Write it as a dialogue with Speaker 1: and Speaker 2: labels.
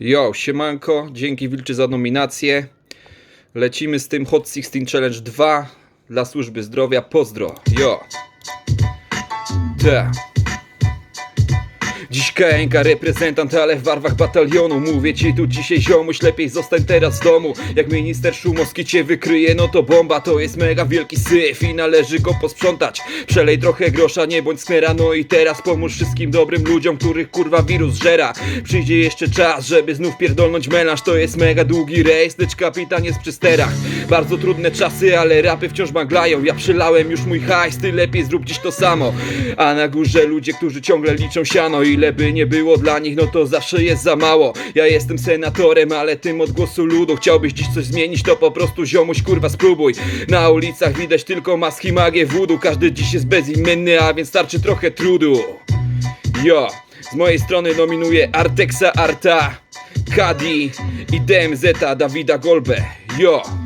Speaker 1: Jo, siemanko, dzięki Wilczy za nominację. Lecimy z tym Hot 16 Challenge 2 dla służby zdrowia. Pozdro, jo. Ta. Dziś KNK reprezentant, ale w barwach batalionu. Mówię ci tu dzisiaj ziomuś, lepiej zostań teraz w domu. Jak minister Szumowski cię wykryje, no to bomba. To jest mega wielki syf i należy go posprzątać. Przelej trochę grosza, nie bądź sknera No i teraz pomóż wszystkim dobrym ludziom, których kurwa wirus żera. Przyjdzie jeszcze czas, żeby znów pierdolnąć melanż. To jest mega długi rejs, lecz kapitan jest przy sterach. Bardzo trudne czasy, ale rapy wciąż maglają. Ja przylałem już mój hajs, ty lepiej zrób dziś to samo. A na górze ludzie, którzy ciągle liczą siano Ile by nie było dla nich, no to zawsze jest za mało. Ja jestem senatorem, ale tym od głosu ludu. Chciałbyś dziś coś zmienić, to po prostu ziomuś kurwa spróbuj. Na ulicach widać tylko maski magię wudu. Każdy dziś jest bezimienny, a więc starczy trochę trudu. Jo, z mojej strony nominuję Artexa Arta, Kadi i DMZ Dawida Golbę. Jo!